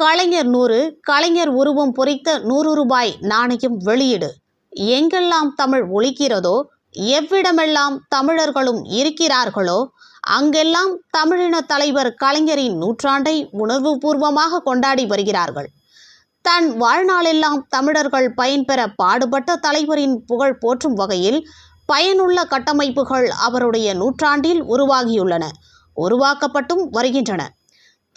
கலைஞர் நூறு கலைஞர் உருவம் பொறித்த நூறு ரூபாய் நாணயம் வெளியீடு. எங்கெல்லாம் தமிழ் ஒழிக்கிறதோ எவ்விடமெல்லாம் தமிழர்களும் இருக்கிறார்களோ அங்கெல்லாம் தமிழின தலைவர் கலைஞரின் நூற்றாண்டை உணர்வுபூர்வமாக கொண்டாடி வருகிறார்கள். தன் வாழ்நாளெல்லாம் தமிழர்கள் பயன்பெற பாடுபட்ட தலைவரின் புகழ் போற்றும் வகையில் பயனுள்ள கட்டமைப்புகள் அவருடைய நூற்றாண்டில் உருவாகியுள்ளன உருவாக்கப்பட்டும் வருகின்றன.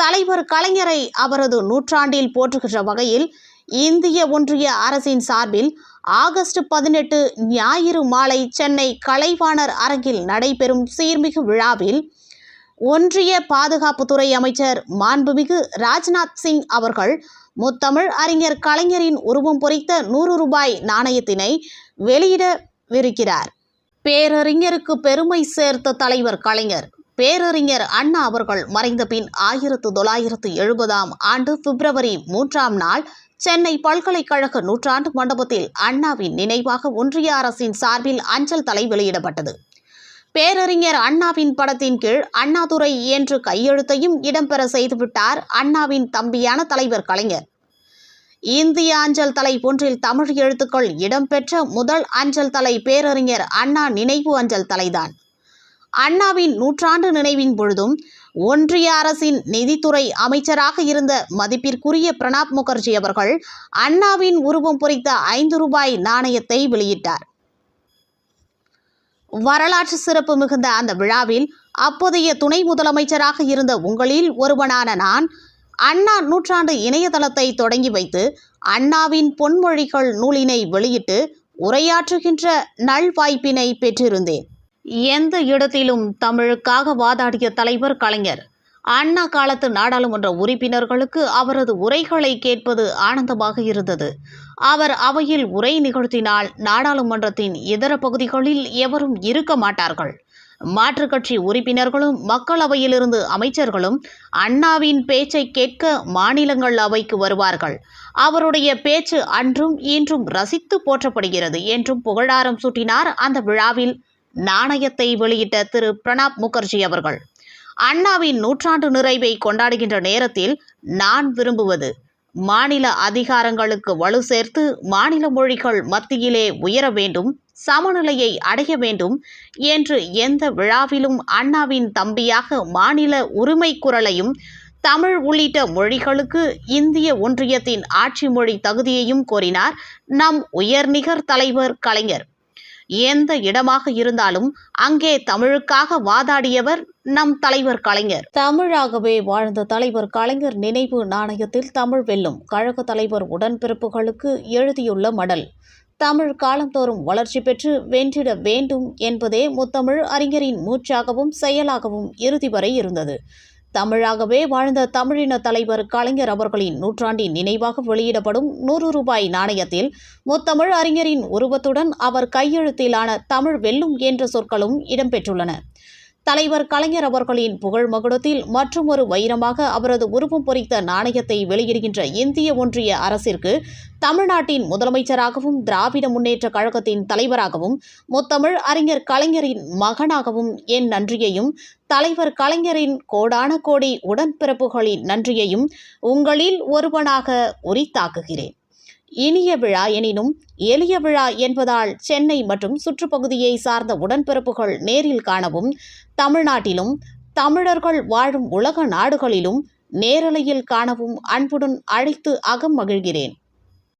தலைவர் கலைஞரை அவரது நூற்றாண்டில் போற்றுகின்ற வகையில் இந்திய ஒன்றிய அரசின் சார்பில் ஆகஸ்ட் பதினெட்டு ஞாயிறு மாலை சென்னை கலைவாணர் அரங்கில் நடைபெறும் சீர்மிகு விழாவில் ஒன்றிய பாதுகாப்புத்துறை அமைச்சர் மாண்புமிகு ராஜ்நாத் சிங் அவர்கள் முத்தமிழ் அறிஞர் கலைஞரின் உருவம் பொறித்த நூறு ரூபாய் நாணயத்தினை வெளியிடவிருக்கிறார். பேரறிஞருக்கு பெருமை சேர்த்த தலைவர் கலைஞர் பேரறிஞர் அண்ணா அவர்கள் மறைந்த பின் ஆயிரத்து தொள்ளாயிரத்து எழுபதாம் ஆண்டு பிப்ரவரி மூன்றாம் நாள் சென்னை பல்கலைக்கழக நூற்றாண்டு மண்டபத்தில் அண்ணாவின் நினைவாக ஒன்றிய அரசின் சார்பில் அஞ்சல் தலை வெளியிடப்பட்டது. பேரறிஞர் அண்ணாவின் படத்தின் கீழ் அண்ணாதுரை என்று கையெழுத்தையும் இடம்பெற செய்துவிட்டார் அண்ணாவின் தம்பியான தலைவர் கலைஞர். இந்திய அஞ்சல் தலை ஒன்றில் தமிழ் எழுத்துக்கள் இடம்பெற்ற முதல் அஞ்சல் தலை பேரறிஞர் அண்ணா நினைவு அஞ்சல் தலைதான். அண்ணாவின் நூற்றாண்டு நினைவின் பொழுதும் ஒன்றிய அரசின் நிதித்துறை அமைச்சராக இருந்த மதிப்பிற்குரிய பிரணாப் முகர்ஜி அவர்கள் அண்ணாவின் உருவம் பொறித்த ஐந்து ரூபாய் நாணயத்தை வெளியிட்டார். வரலாற்று சிறப்பு மிகுந்த அந்த விழாவில் அப்போதைய துணை முதலமைச்சராக இருந்த உங்களில் ஒருவனான நான் அண்ணா நூற்றாண்டு இணையதளத்தை தொடங்கி வைத்து அண்ணாவின் பொன்மொழிகள் நூலினை வெளியிட்டு உரையாற்றுகின்ற நல்வாய்ப்பினை பெற்றிருந்தேன். எந்த இடத்திலும் தமிழுக்காக வாதாடிய தலைவர் கலைஞர். அண்ணா காலத்து நாடாளுமன்ற உறுப்பினர்களுக்கு அவரது உரைகளை கேட்பது ஆனந்தமாக இருந்தது. அவர் அவையில் உரை நிகழ்த்தினால் நாடாளுமன்றத்தின் இதர பகுதிகளில் எவரும் இருக்க மாட்டார்கள். மாற்றுக் கட்சி உறுப்பினர்களும் மக்களவையிலிருந்து அமைச்சர்களும் அண்ணாவின் பேச்சை கேட்க மாநிலங்கள் அவைக்கு வருவார்கள். அவருடைய பேச்சு அன்றும் இன்றும் ரசித்து போற்றப்படுகிறது என்றும் புகழாரம் சூட்டினார் அந்த விழாவில் நாணயத்தை வெளியிட்ட திரு. பிரணாப் முகர்ஜி அவர்கள். அண்ணாவின் நூற்றாண்டு நிறைவை கொண்டாடுகின்ற நேரத்தில் நான் விரும்புவது மாநில அதிகாரங்களுக்கு வலு சேர்த்து மாநில மொழிகள் மத்தியிலே உயர வேண்டும் சமநிலையை அடைய வேண்டும் என்று எந்த விழாவிலும் அண்ணாவின் தம்பியாக மாநில உரிமை குரலையும் தமிழ் உள்ளிட்ட மொழிகளுக்கு இந்திய ஒன்றியத்தின் ஆட்சி மொழி தகுதியையும் கோரினார் நம் உயர்நிகர் தலைவர் கலைஞர். எந்த இடமாக இருந்தாலும் அங்கே தமிழுக்காக வாதாடியவர் நம் தலைவர் கலைஞர். தமிழாகவே வாழ்ந்த தலைவர் கலைஞர் நினைவு நாணயத்தில் தமிழ் வெல்லும் கழக தலைவர் உடன்பிறப்புகளுக்கு எழுதியுள்ள மடல். தமிழ் காலந்தோறும் வளர்ச்சி பெற்று வென்றிட வேண்டும் என்பதே முத்தமிழ் அறிஞரின் மூச்சாகவும் செயலாகவும் இறுதி வரை இருந்தது. தமிழாகவே வாழ்ந்த தமிழின தலைவர் கலைஞர் அவர்களின் நூற்றாண்டின் நினைவாக வெளியிடப்படும் நூறு ரூபாய் நாணயத்தில் முத்தமிழ் அறிஞரின் உருவத்துடன் அவர் கையெழுத்திலான தமிழ் வெல்லும் என்ற சொற்களும் இடம்பெற்றுள்ளன. தலைவர் கலைஞர் அவர்களின் புகழ் மகுடத்தில் மற்றும் ஒரு வைரமாக அவரது உருவம் பொறித்த நாணயத்தை வெளியிடுகின்ற இந்திய ஒன்றிய அரசிற்கு தமிழ்நாட்டின் முதலமைச்சராகவும் திராவிட முன்னேற்ற கழகத்தின் தலைவராகவும் முத்தமிழ் அறிஞர் கலைஞரின் மகனாகவும் என் நன்றியையும் தலைவர் கலைஞரின் கோடான கோடி உடன்பிறப்புகளின் நன்றியையும் உங்களில் ஒருவனாக உரித்தாக்குகிறேன். இனிய விழா எனினும் எளிய விழா என்பதால் சென்னை மற்றும் சுற்றுப்பகுதியை சார்ந்த உடன்பிறப்புகள் நேரில் காணவும் தமிழ்நாட்டிலும் தமிழர்கள் வாழும் உலக நாடுகளிலும் நேரலையில் காணவும் அன்புடன் அழைத்து அகம் மகிழ்கிறேன்.